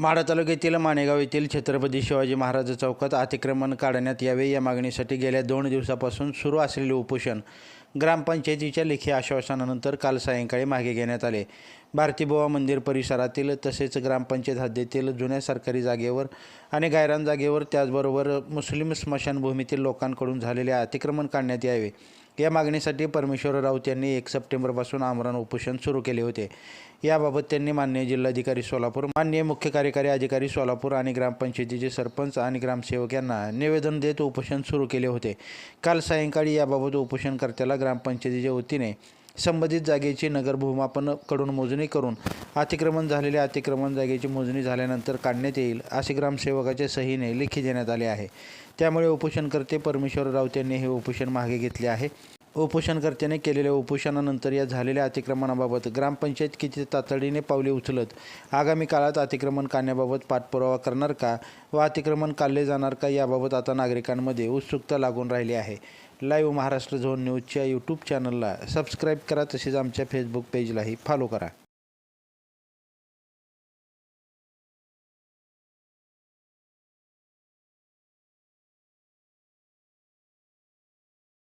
माढा तालुक्यातील माणेगाव येथील छत्रपती शिवाजी महाराज चौकात अतिक्रमण काढण्यात यावे या मागणीसाठी गेल्या दोन दिवसापासून सुरू असलेले उपोषण ग्रामपंचायतीच्या लेखी आश्वासनानंतर काल सायंकाळी मागे घेण्यात आले. भारतीबुवा मंदिर परिसरातील तसेच ग्रामपंचायत हद्दीतील जुन्या सरकारी जागेवर आणि गायरान जागेवर त्याचबरोबर मुस्लिम स्मशानभूमीतील लोकांकडून झालेले अतिक्रमण काढण्यात यावे. या मागणीसाठी परमेश्वर राऊत यांनी एक सप्टेंबरपासून आमरण उपोषण सुरू केले होते. याबाबत त्यांनी मान्य जिल्हाधिकारी सोलापूर मान्य मुख्य कार्यकारी अधिकारी सोलापूर आणि ग्रामपंचायतीचे सरपंच आणि ग्रामसेवक यांना निवेदन देत उपोषण सुरू केले होते. काल सायंकाळी याबाबत उपोषणकर्त्याला ग्रामपंचायतीच्या वतीने संबंधित जागेची नगरभूमापनकडून मोजणी करून अतिक्रमण झालेल्या अतिक्रमण जागेची मोजणी झाल्यानंतर काढण्यात येईल असे ग्रामसेवकाच्या सहीने लेखी देण्यात आले आहे. त्यामुळे उपोषणकर्ते परमेश्वर राऊत यांनी हे उपोषण मागे घेतले आहे. उपोषणकर्त्याने केलेल्या उपोषणानंतर या झालेल्या अतिक्रमणाबाबत ग्रामपंचायत किती तातडीने पावले उचलत आगामी काळात अतिक्रमण काढण्याबाबत पाठपुरावा करणार का व अतिक्रमण काढले जाणार का याबाबत आता नागरिकांमध्ये उत्सुकता लागून राहिली आहे. लाईव्ह महाराष्ट्र झोन न्यूजच्या यूट्यूब चॅनलला सबस्क्राईब करा तसेच आमच्या फेसबुक पेजलाही फॉलो करा.